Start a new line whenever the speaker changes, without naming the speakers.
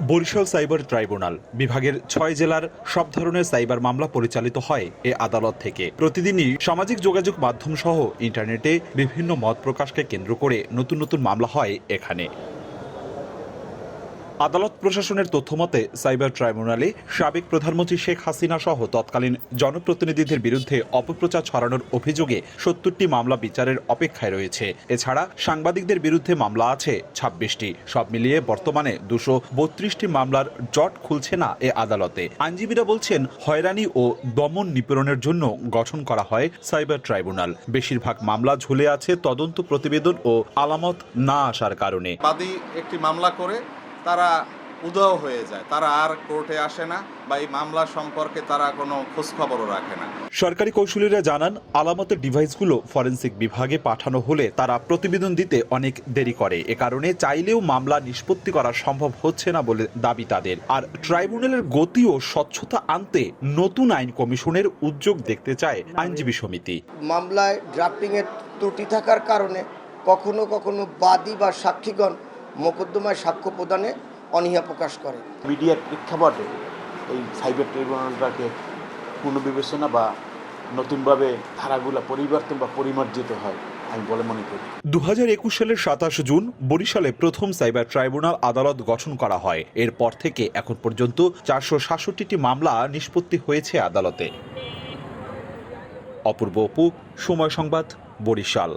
Barishal cyber tribunal বিভাগের ছয় জেলার সব ধরনের সাইবার মামলা পরিচালিত হয় এ আদালত থেকে। প্রতিদিনই সামাজিক যোগাযোগ মাধ্যম সহ ইন্টারনেটে বিভিন্ন মত প্রকাশকে কেন্দ্র করে নতুন নতুন মামলা হয় এখানে। আদালত প্রশাসনের তথ্যমতে, সাইবার ট্রাইব্যুনালে সাবেক প্রধানমন্ত্রী শেখ হাসিনা সহ তৎকালীন জনপ্রতিনিধিদের বিরুদ্ধে অপপ্রচার ছড়ানোর অভিযোগে সত্তরটি মামলা বিচারের অপেক্ষায় রয়েছে। এছাড়া সাংবাদিকদের বিরুদ্ধে মামলা আছে ছাব্বিশটি। সব মিলিয়ে বর্তমানে দুশো বত্রিশটি মামলার জট খুলছে না এ আদালতে। আইনজীবীরা বলছেন, হয়রানি ও দমন নিপীড়নের জন্য গঠন করা হয় সাইবার ট্রাইব্যুনাল। বেশিরভাগ মামলা ঝুলে আছে তদন্ত প্রতিবেদন ও আলামত না আসার কারণে।
একটি মামলা করে তারা উধাও হয়ে যায়। তারা আর কোর্টে আসে না বা এই মামলা সম্পর্কে তারা কোনো খোঁজখবরও রাখে না।
সরকারি কৌশলীরা জানান আলামতের ডিভাইসগুলো ফরেনসিক বিভাগে পাঠানো হলে তারা প্রতিবেদন দিতে অনেক দেরি করে। এ কারণে চাইলেও মামলা নিষ্পত্তি করা সম্ভব হচ্ছে না বলে দাবি তাদের। আর ট্রাইব্যুনালের গতি ও স্বচ্ছতা আনতে নতুন আইন কমিশনের উদ্যোগ দেখতে চায় আইনজীবী সমিতি।
মামলায় ড্রাফটিংয়ের ত্রুটি থাকার কারণে কখনো কখনো বাদী বা সাক্ষীগণ মোকদ্দমায় সাক্ষ্য প্রদানে অনীহা প্রকাশ করে।
মিডিয়ার প্রেক্ষাপটে এই সাইবার ট্রাইব্যুনালটাকে পুনর্বিবেচনা বা নতুনভাবে ধারাগুলো পরিবর্তন বা পরিমার্জিত হয় আমি বলে মনে করি।
দু হাজার একুশ সালের সাতাশ জুন বরিশালে প্রথম সাইবার ট্রাইব্যুনাল আদালত গঠন করা হয়। এরপর থেকে এখন পর্যন্ত চারশো সাতষট্টিটি মামলা নিষ্পত্তি হয়েছে আদালতে। অপূর্ব অপু সময় সংবাদ বরিশাল।